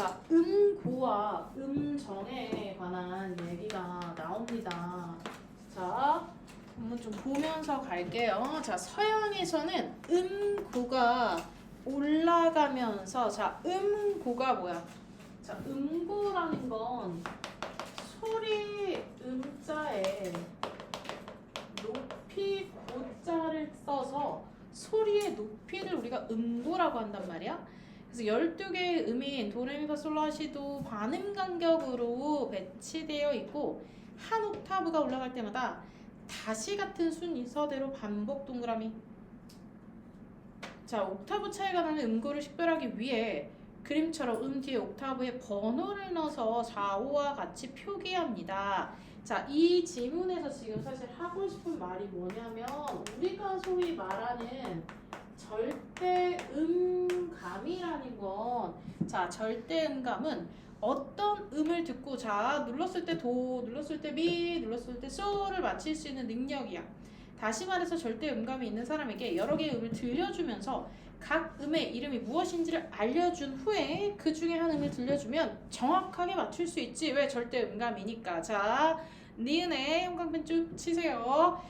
자, 음고와 음정에 관한 얘기가 나옵니다. 자, 한번 좀 보면서 갈게요. 자, 서양에서는 음고가 올라가면서 자, 음고가 뭐야? 자, 음고라는 건 소리 음자에 높이 고자를 써서 소리의 높이를 우리가 음고라고 한단 말이야. 그래서 12개의 음인 도레미파솔라시도 반음 간격으로 배치되어 있고 한 옥타브가 올라갈 때마다 다시 같은 순서대로 반복 동그라미 자 옥타브 차이가 나는 음고를 식별하기 위해 그림처럼 음 뒤에 옥타브에 번호를 넣어서 4, 5와 같이 표기합니다. 자, 이 지문에서 지금 사실 하고 싶은 말이 뭐냐면 우리가 소위 말하는 절대 음감이라는 건 자, 절대 음감은 어떤 음을 듣고 자, 눌렀을 때 도, 눌렀을 때 미, 눌렀을 때 소를 맞힐 수 있는 능력이야. 다시 말해서 절대 음감이 있는 사람에게 여러 개의 음을 들려주면서 각 음의 이름이 무엇인지를 알려준 후에 그 중에 한 음을 들려주면 정확하게 맞출 수 있지. 왜 절대 음감이니까. 자, 니은의 형광펜 쭉 치세요.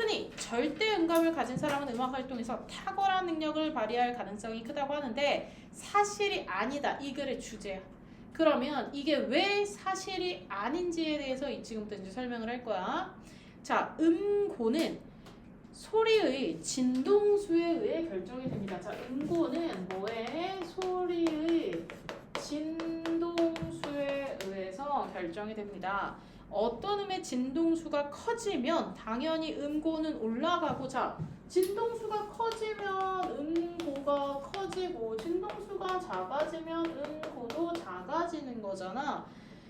흔히 절대 음감을 가진 사람은 음악 활동에서 탁월한 능력을 발휘할 가능성이 크다고 하는데 사실이 아니다. 이 글의 주제야. 그러면 이게 왜 사실이 아닌지에 대해서 이 지금부터 이제 설명을 할 거야. 자, 음고는 소리의 진동수에 의해 결정이 됩니다. 자, 음고는 뭐에 소리의 진동수에 의해서 결정이 됩니다. 어떤 음의 진동수가 커지면 당연히 음고는 올라가고 자, 진동수가 커지면 음고가 커지고 진동수가 작아지면 음고도 작아지는 거잖아.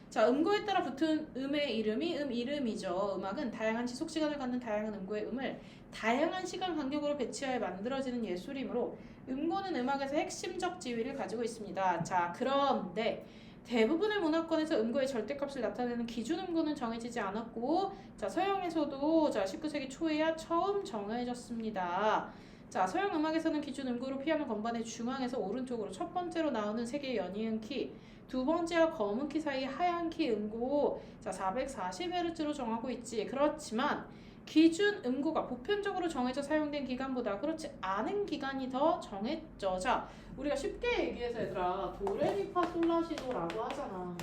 자, 음고에 따라 붙은 음의 이름이 음 이름이죠. 음악은 다양한 지속 시간을 갖는 다양한 음고의 음을 다양한 시간 간격으로 배치하여 만들어지는 예술이므로 음고는 음악에서 핵심적 지위를 가지고 있습니다. 자, 그런데 대부분의 문화권에서 음고의 절대값을 나타내는 기준 음고는 정해지지 않았고, 자 서양에서도 자 19세기 초에야 처음 정해졌습니다. 자 서양 음악에서는 기준 음고로 피아노 건반의 중앙에서 오른쪽으로 첫 번째로 나오는 세 개의 연이은 키, 두 번째와 검은 키 사이 하얀 키 음고 자 440Hz로 정하고 있지. 그렇지만 기준 음고가 보편적으로 정해져 사용된 기간보다 그렇지 않은 기간이 더 정해져. 자, 우리가 쉽게 얘기해서 얘들아 도레미파솔라시도라고 하잖아.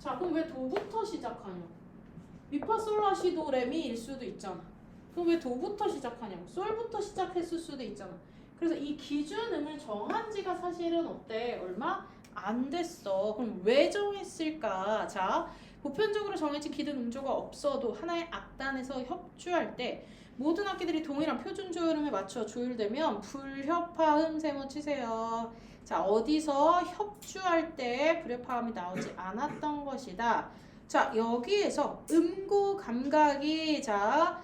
자, 그럼 왜 도부터 시작하냐? 미파솔라시도레미일 수도 있잖아. 그럼 왜 도부터 시작하냐고? 솔부터 시작했을 수도 있잖아. 그래서 이 기준음을 정한 지가 사실은 어때? 얼마 안 됐어. 그럼 왜 정했을까? 자, 보편적으로 정해진 기준 음조가 없어도 하나의 악단에서 협주할 때 모든 악기들이 동일한 표준 조율음에 맞춰 조율되면 불협화음 세모 치세요. 자, 어디서 협주할 때 불협화음이 나오지 않았던 것이다. 자, 여기에서 음고 감각이 자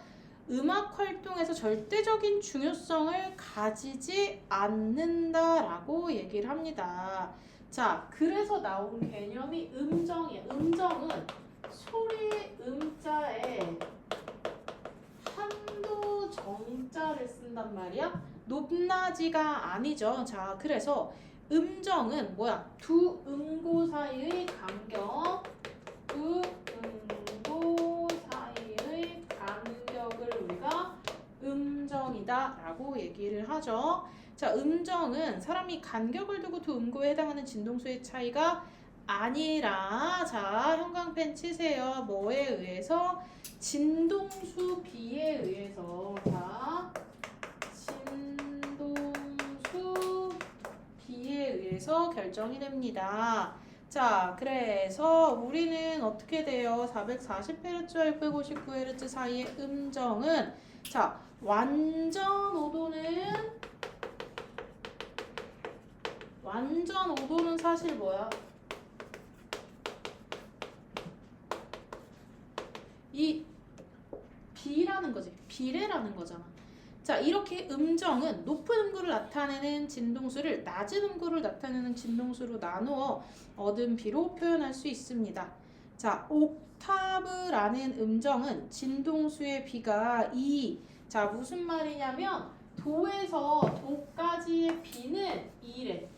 음악 활동에서 절대적인 중요성을 가지지 않는다라고 얘기를 합니다. 자, 그래서 나온 개념이 음정이에요. 음정은 소리 음자에 한도 정자를 쓴단 말이야. 높낮이가 아니죠. 자, 그래서 음정은 뭐야? 두 음고 사이의 간격, 두 음고 사이의 간격을 우리가 음정이다 라고 얘기를 하죠. 자, 음정은 사람이 간격을 두고 두 음고에 해당하는 진동수의 차이가 아니라 자, 형광펜 치세요. 뭐에 의해서? 진동수 비에 의해서 자, 진동수 비에 의해서 결정이 됩니다. 자, 그래서 우리는 어떻게 돼요? 440Hz와 659Hz 사이의 음정은 자, 완전 오도는 완전 오도는 사실 뭐야? 이 비라는 거지. 비례라는 거잖아. 자, 이렇게 음정은 높은 음구를 나타내는 진동수를 낮은 음구를 나타내는 진동수로 나누어 얻은 비로 표현할 수 있습니다. 자, 옥타브라는 음정은 진동수의 비가 2. 자, 무슨 말이냐면 도에서 도까지의 비는 2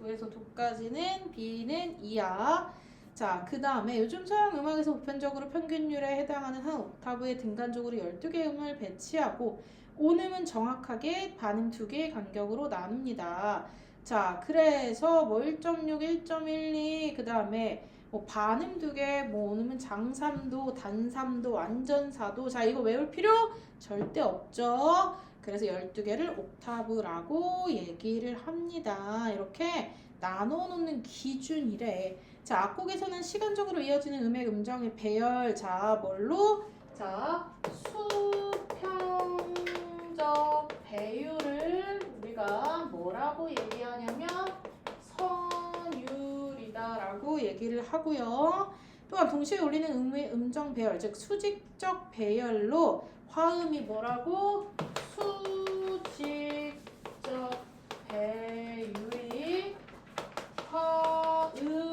그래서 도까지는 B는 2야. 자, 그 다음에 요즘 서양 음악에서 보편적으로 평균율에 해당하는 한 옥타브의 등간적으로 12개의 음을 배치하고 온음은 정확하게 반음 2개의 간격으로 나눕니다. 자, 그래서 뭐 1.6, 1.12, 그 다음에 뭐 반음 2개, 뭐 온음은 장삼도, 단삼도, 완전사도. 자, 이거 외울 필요 절대 없죠. 그래서 12개를 옥타브라고 얘기를 합니다. 이렇게 나눠 놓는 기준이래. 자, 악곡에서는 시간적으로 이어지는 음의 음정의 배열. 자, 뭘로? 자, 수평적 배율을 우리가 뭐라고 얘기하냐면 얘기를 하고요. 또한 동시에 울리는 음의 음정 배열, 즉 수직적 배열로 화음이 뭐라고? 수직적 배율이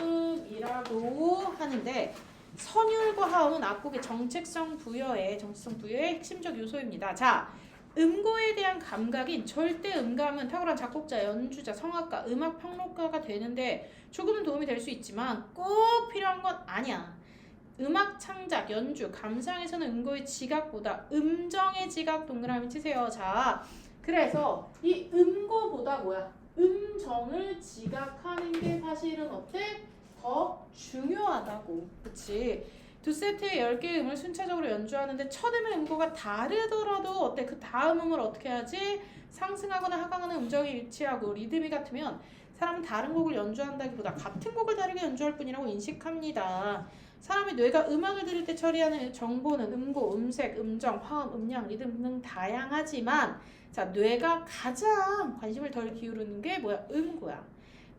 화음이라고 하는데 선율과 화음은 악곡의 정체성 부여의 정체성 부여의 핵심적 요소입니다. 자, 음고에 대한 감각인 절대 음감은 탁월한 작곡자, 연주자, 성악가, 음악 평론가가 되는데 조금은 도움이 될 수 있지만 꼭 필요한 건 아니야. 음악 창작, 연주, 감상에서는 음고의 지각보다 음정의 지각 동그라미 치세요. 자, 그래서 이 음고보다 뭐야? 음정을 지각하는 게 사실은 어때? 더 중요하다고. 그치? 두 세트의 10개의 음을 순차적으로 연주하는데 첫 음의 음고가 다르더라도 어때? 그 다음 음을 어떻게 하지? 상승하거나 하강하는 음정이 일치하고 리듬이 같으면 사람은 다른 곡을 연주한다기보다 같은 곡을 다르게 연주할 뿐이라고 인식합니다. 사람이 뇌가 음악을 들을 때 처리하는 정보는 음고, 음색, 음정, 화음, 음량, 리듬 등 다양하지만 자 뇌가 가장 관심을 덜 기울이는 게 뭐야? 음고야.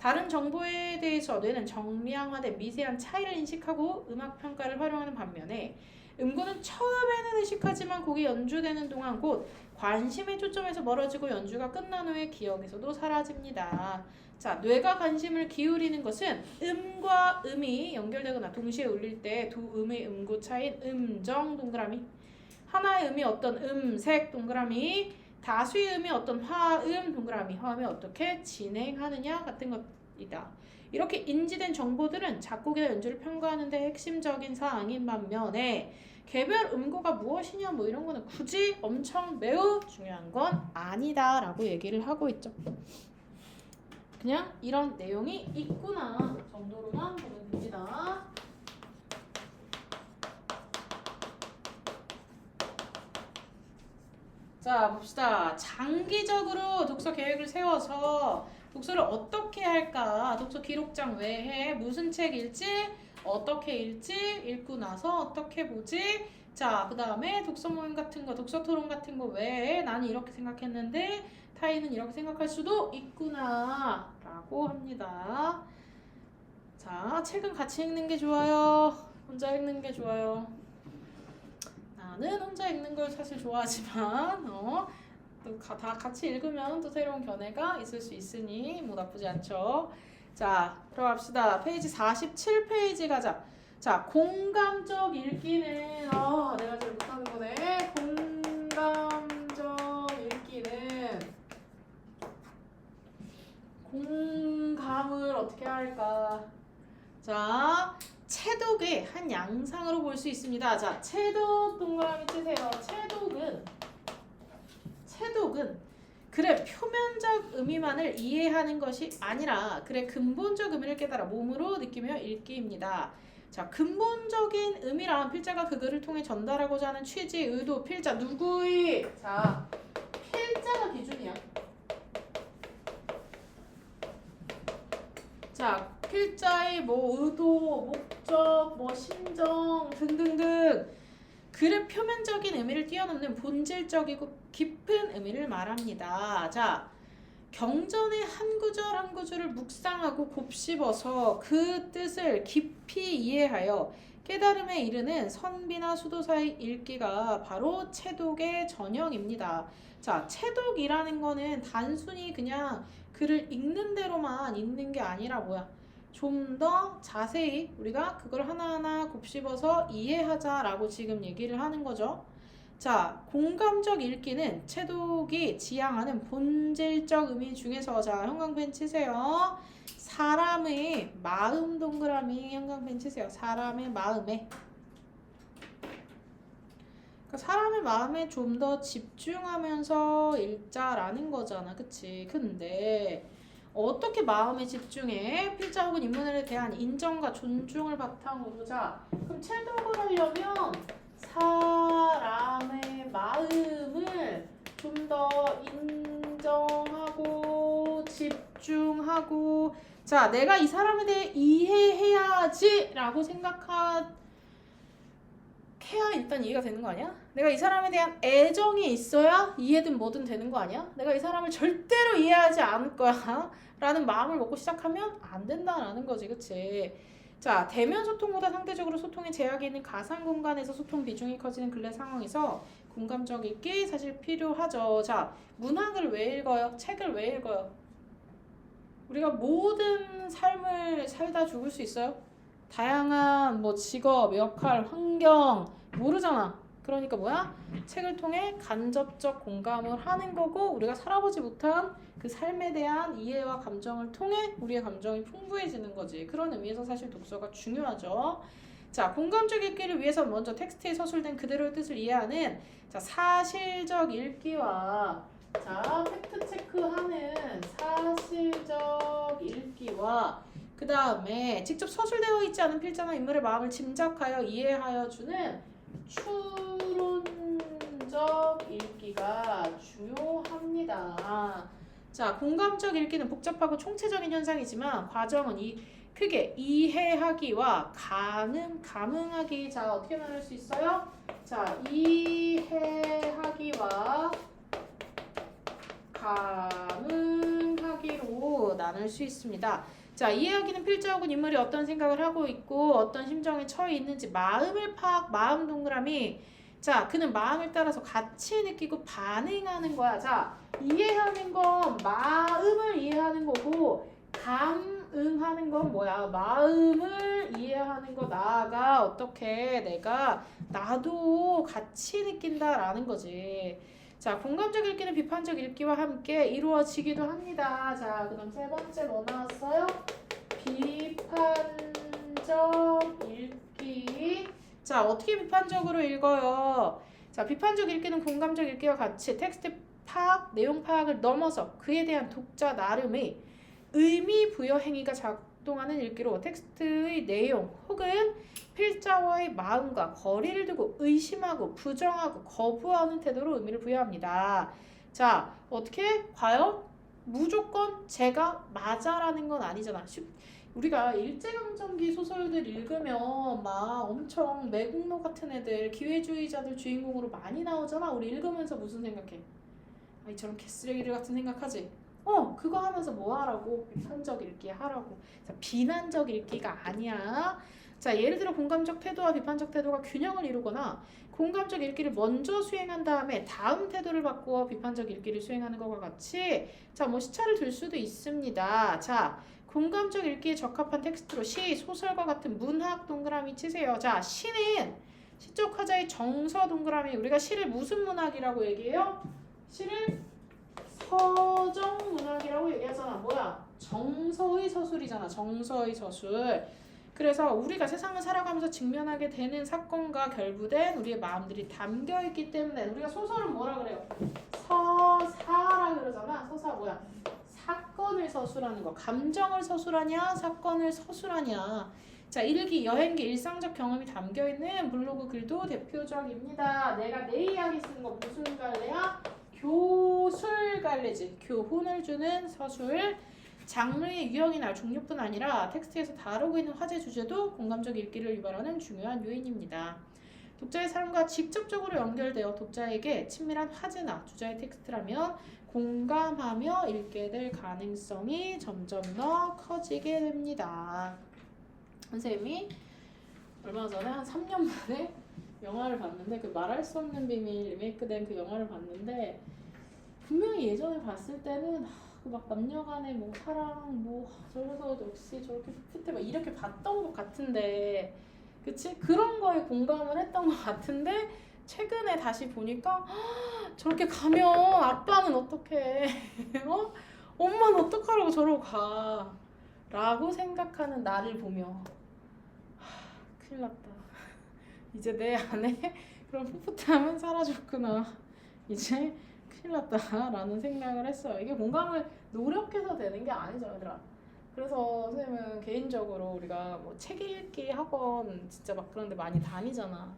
다른 정보에 대해서 뇌는 정량화된 미세한 차이를 인식하고 음악 평가를 활용하는 반면에 음고는 처음에는 의식하지만 곡이 연주되는 동안 곧 관심의 초점에서 멀어지고 연주가 끝난 후에 기억에서도 사라집니다. 자, 뇌가 관심을 기울이는 것은 음과 음이 연결되거나 동시에 울릴 때 두 음의 음고 차인 음정 동그라미 하나의 음이 어떤 음색 동그라미 다수의 음이 어떤 화음 동그라미 화음이 어떻게 진행하느냐 같은 것이다. 이렇게 인지된 정보들은 작곡이나 연주를 평가하는 데 핵심적인 사항인 반면에 개별 음고가 무엇이냐 뭐 이런 거는 굳이 엄청 매우 중요한 건 아니다라고 얘기를 하고 있죠. 그냥 이런 내용이 있구나 정도로만 보면 됩니다. 자 봅시다. 장기적으로 독서 계획을 세워서 독서를 어떻게 할까? 독서 기록장 외에 무슨 책 읽지? 어떻게 읽지? 읽고 나서 어떻게 보지? 자, 그 다음에 독서 모임 같은 거, 독서 토론 같은 거 외에 나는 이렇게 생각했는데 타인은 이렇게 생각할 수도 있구나 라고 합니다. 자, 책은 같이 읽는 게 좋아요? 혼자 읽는 게 좋아요? 나는 혼자 읽는 걸 사실 좋아하지만 어, 또다 같이 읽으면 또 새로운 견해가 있을 수 있으니 뭐 나쁘지 않죠. 자, 들어갑시다. 페이지 47페이지 가자. 자, 공감적 읽기는 어, 내가 제일 못하는 거네. 공감적 읽기는 공감을 어떻게 할까? 자, 채독의 한 양상으로 볼 수 있습니다. 자, 채독 동그라미 치세요. 채독은 채독은 글의 표면적 의미만을 이해하는 것이 아니라 글의 근본적 의미를 깨달아 몸으로 느끼며 읽기입니다. 자, 근본적인 의미란 필자가 그 글을 통해 전달하고자 하는 취지, 의도, 필자 누구의 자, 필자가 기준이야. 자, 필자의 뭐 의도, 목적, 뭐 심정 등등등 글의 표면적인 의미를 뛰어넘는 본질적이고 깊은 의미를 말합니다. 자, 경전의 한 구절 한 구절을 묵상하고 곱씹어서 그 뜻을 깊이 이해하여 깨달음에 이르는 선비나 수도사의 읽기가 바로 채독의 전형입니다. 자, 채독이라는 거는 단순히 그냥 글을 읽는 대로만 읽는 게 아니라 뭐야? 좀 더 자세히 우리가 그걸 하나하나 곱씹어서 이해하자라고 지금 얘기를 하는 거죠. 자, 공감적 읽기는 채독이 지향하는 본질적 의미 중에서 자, 형광펜 치세요. 사람의 마음 동그라미 형광펜 치세요. 사람의 마음에 그러니까 사람의 마음에 좀 더 집중하면서 읽자라는 거잖아. 그치? 근데 어떻게 마음에 집중해? 필자 혹은 인문에 대한 인정과 존중을 바탕으로 자 그럼 채독을 하려면 사람의 마음을 좀 더 인정하고 집중하고 자 내가 이 사람에 대해 이해해야지라고 생각하 해야 일단 이해가 되는 거 아니야? 내가 이 사람에 대한 애정이 있어야 이해든 뭐든 되는 거 아니야? 내가 이 사람을 절대로 이해하지 않을 거야 라는 마음을 먹고 시작하면 안 된다라는 거지 그치? 자 대면 소통보다 상대적으로 소통에 제약이 있는 가상 공간에서 소통 비중이 커지는 근래 상황에서 공감적 읽기 사실 필요하죠 자 문학을 왜 읽어요? 책을 왜 읽어요? 우리가 모든 삶을 살다 죽을 수 있어요? 다양한 뭐 직업, 역할, 환경 모르잖아. 그러니까 뭐야? 책을 통해 간접적 공감을 하는 거고 우리가 살아보지 못한 그 삶에 대한 이해와 감정을 통해 우리의 감정이 풍부해지는 거지. 그런 의미에서 사실 독서가 중요하죠. 자, 공감적 읽기를 위해서 먼저 텍스트에 서술된 그대로의 뜻을 이해하는 자, 사실적 읽기와 자, 팩트 체크하는 사실적 읽기와 그 다음에 직접 서술되어 있지 않은 필자나 인물의 마음을 짐작하여 이해하여 주는 추론적 읽기가 중요합니다. 자, 공감적 읽기는 복잡하고 총체적인 현상이지만 과정은 이 크게 이해하기와 가능 감응하기 자 어떻게 나눌 수 있어요? 자, 이해하기와 감응하기로 나눌 수 있습니다. 자, 이해하기는 필자 혹은 인물이 어떤 생각을 하고 있고 어떤 심정에 처해 있는지 마음을 파악, 마음 동그라미. 자, 그는 마음을 따라서 같이 느끼고 반응하는 거야. 자, 이해하는 건 마음을 이해하는 거고 감응하는 건 뭐야? 마음을 이해하는 거 나아가 어떻게 내가 나도 같이 느낀다라는 거지. 자, 공감적 읽기는 비판적 읽기와 함께 이루어지기도 합니다. 자, 그다음 세 번째 뭐 나왔어요? 비판적 읽기. 자, 어떻게 비판적으로 읽어요? 자, 비판적 읽기는 공감적 읽기와 같이 텍스트 파악, 내용 파악을 넘어서 그에 대한 독자 나름의 의미 부여 행위가 작 동하는 읽기로 텍스트의 내용 혹은 필자와의 마음과 거리를 두고 의심하고 부정하고 거부하는 태도로 의미를 부여합니다. 자, 어떻게? 과연 무조건 제가 맞아라는 건 아니잖아. 쉽- 우리가 일제강점기 소설들 읽으면 막 엄청 매국노 같은 애들, 기회주의자들 주인공으로 많이 나오잖아. 우리 읽으면서 무슨 생각해? 아, 이처럼 개쓰레기들 같은 생각하지? 어, 그거 하면서 뭐 하라고? 비판적 읽기 하라고. 자, 비난적 읽기가 아니야. 자, 예를 들어 공감적 태도와 비판적 태도가 균형을 이루거나 공감적 읽기를 먼저 수행한 다음에 다음 태도를 바꾸어 비판적 읽기를 수행하는 것과 같이 자, 뭐 시차를 둘 수도 있습니다. 자, 공감적 읽기에 적합한 텍스트로 시, 소설과 같은 문학 동그라미 치세요. 자, 시는 시적 화자의 정서 동그라미 우리가 시를 무슨 문학이라고 얘기해요? 시를 서정 문학이라고 얘기하잖아. 뭐야? 정서의 서술이잖아. 정서의 서술. 그래서 우리가 세상을 살아가면서 직면하게 되는 사건과 결부된 우리의 마음들이 담겨 있기 때문에 우리가 소설은 뭐라 그래요? 서사라 그러잖아. 서사 뭐야? 사건을 서술하는 거. 감정을 서술하냐? 사건을 서술하냐? 자, 일기, 여행기, 일상적 경험이 담겨 있는 블로그 글도 대표적입니다. 내가 내 이야기 쓰는 거 무슨 갈래야? 교술 갈래지. 교훈을 주는 서술. 장르의 유형이나 종류뿐 아니라 텍스트에서 다루고 있는 화제 주제도 공감적 읽기를 유발하는 중요한 요인입니다. 독자의 삶과 직접적으로 연결되어 독자에게 친밀한 화제나 주제의 텍스트라면 공감하며 읽게 될 가능성이 점점 더 커지게 됩니다. 선생님이 얼마 전에 한 3년 만에 영화를 봤는데 그 말할 수 없는 비밀 리메이크된 그 영화를 봤는데 분명히 예전에 봤을 때는 그 막 남녀간의 뭐 사랑 뭐 저래서 역시 저렇게 풋풋해 막 이렇게 봤던 것 같은데 그치? 그런 거에 공감을 했던 것 같은데 최근에 다시 보니까 헉, 저렇게 가면 아빠는 어떡해? 어? 엄마는 어떡하라고 저러고 가? 라고 생각하는 나를 보며 하, 큰일 났다. 이제 내 안에 그런 풋풋함은 사라졌구나. 이제 큰일 났다라는 생각을 했어요. 이게 공감을 노력해서 되는 게 아니죠, 얘들아. 그래서 선생님은 개인적으로 우리가 뭐 책 읽기 학원 진짜 막 그런 데 많이 다니잖아.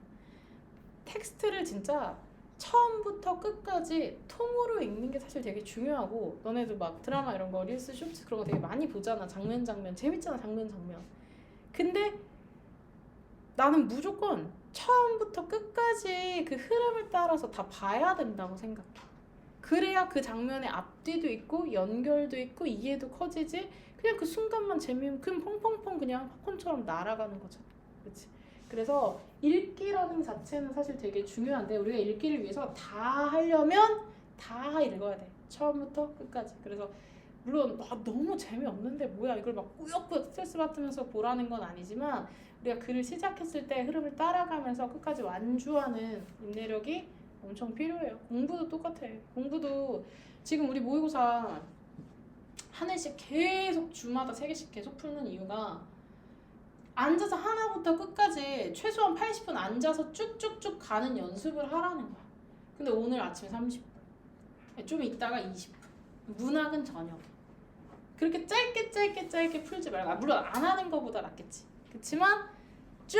텍스트를 진짜 처음부터 끝까지 통으로 읽는 게 사실 되게 중요하고 너네도 막 드라마 이런 거 릴스 쇼츠 그런 거 되게 많이 보잖아 장면 장면 재밌잖아 장면 장면 근데 나는 무조건 처음부터 끝까지 그 흐름을 따라서 다 봐야 된다고 생각해. 그래야 그 장면의 앞뒤도 있고 연결도 있고 이해도 커지지 그냥 그 순간만 그냥 펑펑펑 그냥 팝콘처럼 날아가는 거잖아 그렇지 그래서 읽기라는 자체는 사실 되게 중요한데 우리가 읽기를 위해서 다 하려면 다 읽어야 돼. 처음부터 끝까지. 그래서 물론 아, 너무 재미없는데 뭐야. 이걸 막 꾸역꾸역 스트레스 받으면서 보라는 건 아니지만 우리가 글을 시작했을 때 흐름을 따라가면서 끝까지 완주하는 인내력이 엄청 필요해요 공부도 똑같아 공부도 지금 우리 모의고사 한 해씩 계속 주마다 세 개씩 계속 풀는 이유가 앉아서 하나부터 끝까지 최소한 80분 앉아서 쭉쭉쭉 가는 연습을 하라는 거야. 근데 오늘 아침에 30분, 좀 있다가 20분. 문학은 저녁. 그렇게 짧게 짧게 짧게 풀지 말고 아, 물론 안 하는 것보다 낫겠지. 그렇지만 쭉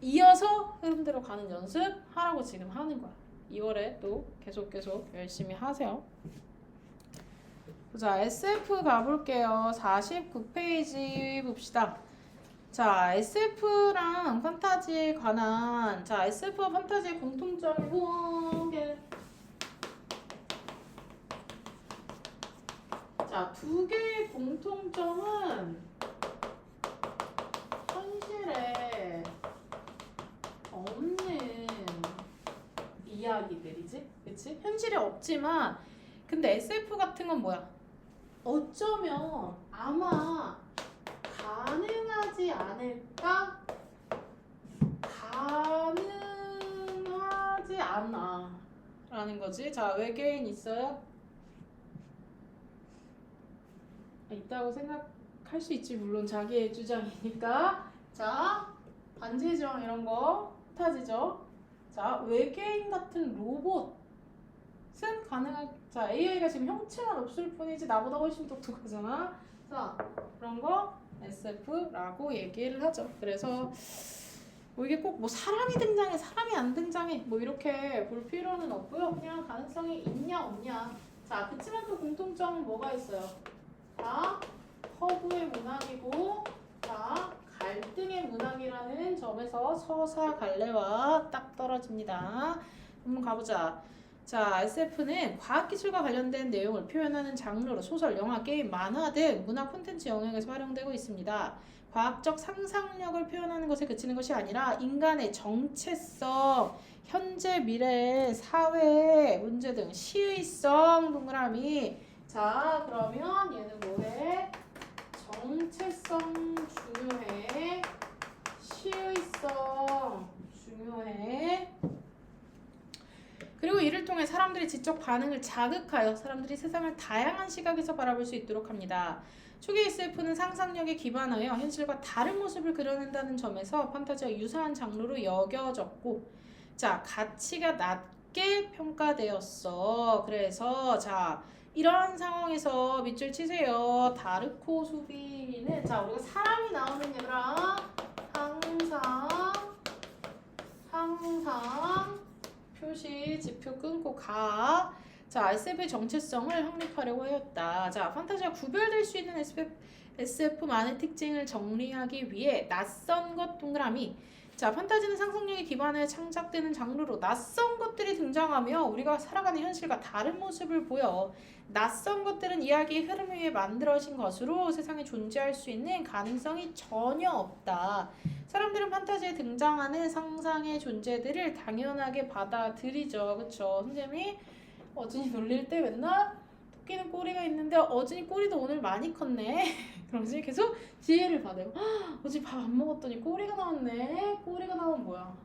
이어서 흐름대로 가는 연습 하라고 지금 하는 거야. 2월에 또 계속 계속 열심히 하세요. 자, SF 가볼게요. 49페이지 봅시다. 자, SF랑 판타지에 관한 자, SF와 판타지의 공통점이 뭐게 자, 두 개의 공통점은 현실에 없는 이야기들이지. 그치? 현실에 없지만 근데 SF 같은 건 뭐야? 어쩌면 아마 가능하지 않을까? 가능하지 않아. 라는 거지. 자, 외계인 있어요? 있다고 생각할 수 있지. 물론 자기의 주장이니까. 자, 반지정 이런 거 타지죠. 자, 외계인 같은 로봇은 가능한. 자, AI가 지금 형체만 없을 뿐이지 나보다 훨씬 똑똑하잖아. 자, 그런 거 SF라고 얘기를 하죠. 그래서 뭐 이게 꼭 뭐 사람이 등장해, 사람이 안 등장해, 뭐 이렇게 볼 필요는 없고요. 그냥 가능성이 있냐 없냐. 자, 그치만 또 공통점은 뭐가 있어요? 자, 허브의 문학이고, 자, 갈등의 문학이라는 점에서 서사 갈래와 딱 떨어집니다. 한번 가보자. 자, SF는 과학기술과 관련된 내용을 표현하는 장르로 소설, 영화, 게임, 만화 등 문화 콘텐츠 영역에서 활용되고 있습니다. 과학적 상상력을 표현하는 것에 그치는 것이 아니라 인간의 정체성, 현재, 미래, 사회 문제 등 시의성 동그라미. 자, 그러면 얘는 뭐해? 정체성 중요해. 시의성 중요해. 그리고 이를 통해 사람들의 지적 반응을 자극하여 사람들이 세상을 다양한 시각에서 바라볼 수 있도록 합니다. 초기 SF는 상상력에 기반하여 현실과 다른 모습을 그려낸다는 점에서 판타지와 유사한 장르로 여겨졌고, 자 가치가 낮게 평가되었어. 그래서 자 이러한 상황에서 밑줄 치세요. 다르코 수비는 자 우리가 사람이 나오는 얘들아 항상 항상 표시 지표 끊고 가. 자, SF의 정체성을 확립하려고 하였다. 자, 판타지와 구별될 수 있는 SF, SF만의 특징을 정리하기 위해 낯선 것 동그라미. 자, 판타지는 상상력에 기반하여 창작되는 장르로 낯선 것들이 등장하며 우리가 살아가는 현실과 다른 모습을 보여. 낯선 것들은 이야기의 흐름 위에 만들어진 것으로 세상에 존재할 수 있는 가능성이 전혀 없다. 사람들은 판타지에 등장하는 상상의 존재들을 당연하게 받아들이죠. 그쵸? 선생님이 어진이 놀릴 때 맨날 토끼는 꼬리가 있는데 어진이 꼬리도 오늘 많이 컸네. 그러지 계속 지혜를 받아요. "헉, 어제 밥 안 먹었더니 꼬리가 나왔네. 꼬리가 나온 뭐야?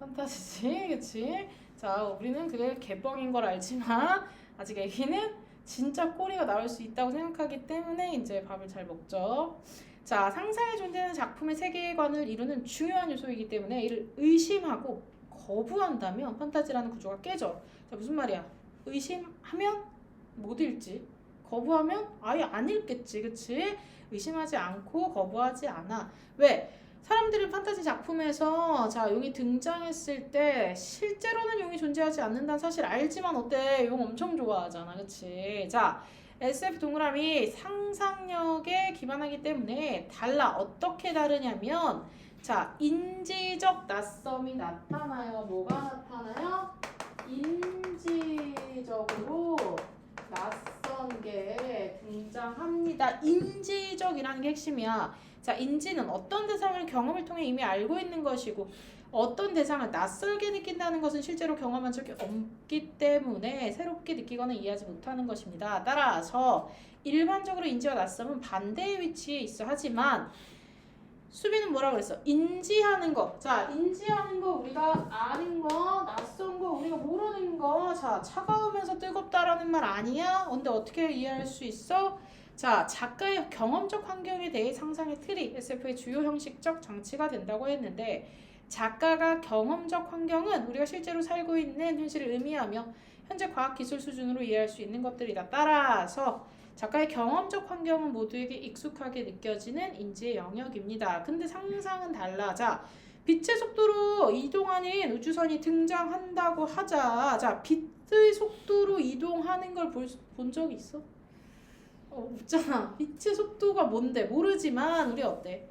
판타지지, 그치? 자, 우리는 그게 개뻥인 걸 알지만 아직 애기는 진짜 꼬리가 나올 수 있다고 생각하기 때문에 이제 밥을 잘 먹죠. 자, 상상에 존재하는 작품의 세계관을 이루는 중요한 요소이기 때문에 이를 의심하고 거부한다면 판타지라는 구조가 깨져. 자, 무슨 말이야? 의심하면 못 읽지. 거부하면 아예 안 읽겠지. 그치? 의심하지 않고 거부하지 않아. 왜? 사람들은 판타지 작품에서 자 용이 등장했을 때 실제로는 용이 존재하지 않는다는 사실 알지만 어때 용 엄청 좋아하잖아 그치 자 SF 동그라미 상상력에 기반하기 때문에 달라 어떻게 다르냐면 자 인지적 낯섦이 나타나요 뭐가 나타나요 인지적으로 낯선 게 등장합니다 인지적이라는 게 핵심이야 자, 인지는 어떤 대상을 경험을 통해 이미 알고 있는 것이고 어떤 대상을 낯설게 느낀다는 것은 실제로 경험한 적이 없기 때문에 새롭게 느끼거나 이해하지 못하는 것입니다. 따라서 일반적으로 인지와 낯섦은 반대의 위치에 있어 하지만 수비는 뭐라 그랬어? 인지하는 거. 자, 인지하는 거 우리가 아는 거, 낯선 거 우리가 모르는 거. 자, 차가우면서 뜨겁다라는 말 아니야? 근데 어떻게 이해할 수 있어? 자, 작가의 경험적 환경에 대해 상상의 틀이 SF의 주요 형식적 장치가 된다고 했는데 작가가 경험적 환경은 우리가 실제로 살고 있는 현실을 의미하며 현재 과학 기술 수준으로 이해할 수 있는 것들이다. 따라서 작가의 경험적 환경은 모두에게 익숙하게 느껴지는 인지의 영역입니다. 근데 상상은 달라. 자, 빛의 속도로 이동하는 우주선이 등장한다고 하자. 자, 빛의 속도로 이동하는 걸 본 적이 있어? 어, 없잖아. 빛의 속도가 뭔데 모르지만 우리 어때?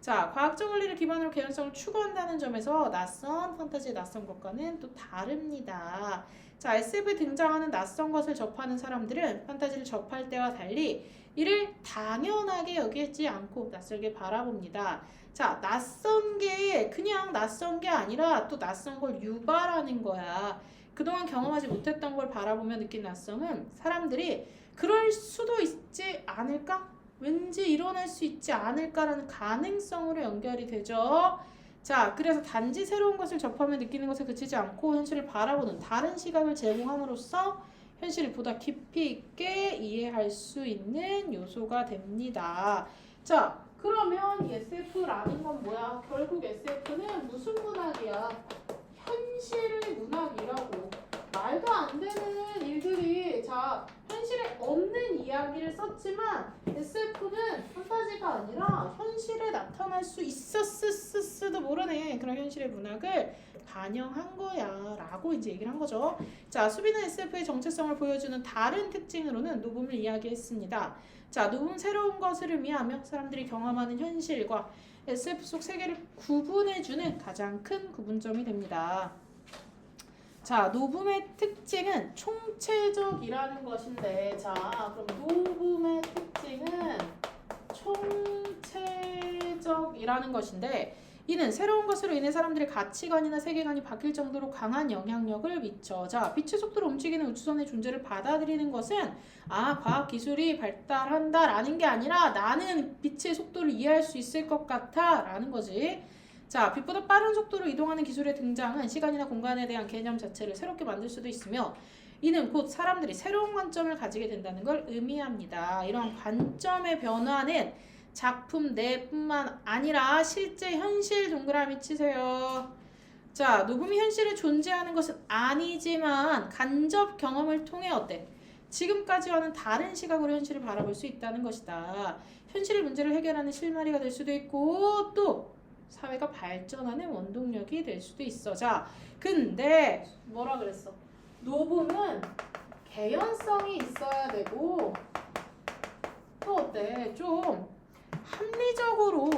자, 과학적 원리를 기반으로 개연성을 추구한다는 점에서 낯선 판타지의 낯선 것과는 또 다릅니다. 자, SF에 등장하는 낯선 것을 접하는 사람들은 판타지를 접할 때와 달리 이를 당연하게 여기지 않고 낯설게 바라봅니다. 자, 낯선 게 그냥 낯선 게 아니라 또 낯선 걸 유발하는 거야. 그동안 경험하지 못했던 걸 바라보며 느낀 낯섦은 사람들이 그럴 수도 있지 않을까? 왠지 일어날 수 있지 않을까라는 가능성으로 연결이 되죠. 자, 그래서 단지 새로운 것을 접하며 느끼는 것에 그치지 않고 현실을 바라보는 다른 시각을 제공함으로써 현실을 보다 깊이 있게 이해할 수 있는 요소가 됩니다. 자, 그러면 이 SF라는 건 뭐야? 결국 SF는 무슨 문학이야? 현실 문학이라고. 말도 안 되는 일들이 자 현실에 없는 이야기를 썼지만 SF는 판타지가 아니라 현실에 나타날 수 있었을지도 모르네. 그런 현실의 문학을 반영한 거야 라고 이제 얘기를 한 거죠. 자 수비는 SF의 정체성을 보여주는 다른 특징으로는 녹음을 이야기했습니다. 자 녹음은 새로운 것을 의미하며 사람들이 경험하는 현실과 SF 속 세계를 구분해주는 가장 큰 구분점이 됩니다 자, 녹음의 특징은 총체적이라는 것인데, 자, 그럼 녹음의 특징은 총체적이라는 것인데, 이는 새로운 것으로 인해 사람들의 가치관이나 세계관이 바뀔 정도로 강한 영향력을 미쳐. 자, 빛의 속도로 움직이는 우주선의 존재를 받아들이는 것은 아, 과학 기술이 발달한다라는 게 아니라 나는 빛의 속도를 이해할 수 있을 것 같아라는 거지. 자, 빛보다 빠른 속도로 이동하는 기술의 등장은 시간이나 공간에 대한 개념 자체를 새롭게 만들 수도 있으며 이는 곧 사람들이 새로운 관점을 가지게 된다는 걸 의미합니다. 이런 관점의 변화는 작품 내뿐만 아니라 실제 현실 동그라미 치세요. 자, 녹음이 현실에 존재하는 것은 아니지만 간접 경험을 통해 어때? 지금까지와는 다른 시각으로 현실을 바라볼 수 있다는 것이다. 현실의 문제를 해결하는 실마리가 될 수도 있고 또 사회가 발전하는 원동력이 될 수도 있어. 자, 근데 뭐라 그랬어? 녹음은 개연성이 있어야 되고 또 어때? 좀 합리적으로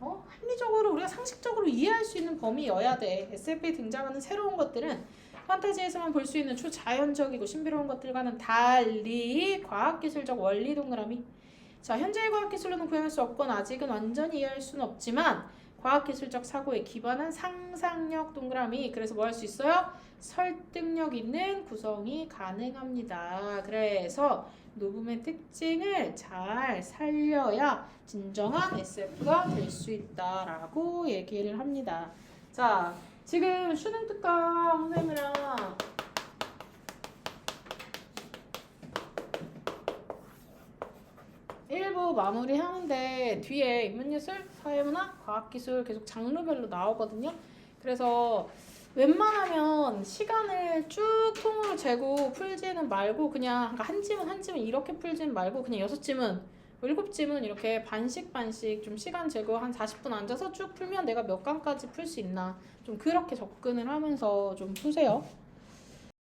어? 합리적으로 우리가 상식적으로 이해할 수 있는 범위여야 돼. SF에 등장하는 새로운 것들은 판타지에서만 볼 수 있는 초자연적이고 신비로운 것들과는 달리 과학기술적 원리 동그라미 자, 현재의 과학기술로는 구현할 수 없건 아직은 완전히 이해할 수는 없지만 과학기술적 사고에 기반한 상상력 동그라미 그래서 뭐 할 수 있어요? 설득력 있는 구성이 가능합니다. 그래서 녹음의 특징을 잘 살려야 진정한 SF가 될 수 있다라고 얘기를 합니다. 자, 지금 수능 특강 선생님이랑 1부 마무리 하는데 뒤에 인문예술, 사회문화, 과학기술 계속 장르별로 나오거든요. 그래서 웬만하면 시간을 쭉 통으로 재고 풀지는 말고 그냥 그러니까 한 지문 한 지문 이렇게 풀지는 말고 그냥 여섯 지문 일곱 지문 이렇게 반씩 반씩 좀 시간 재고 한 40분 앉아서 쭉 풀면 내가 몇 강까지 풀 수 있나 좀 그렇게 접근을 하면서 좀 푸세요.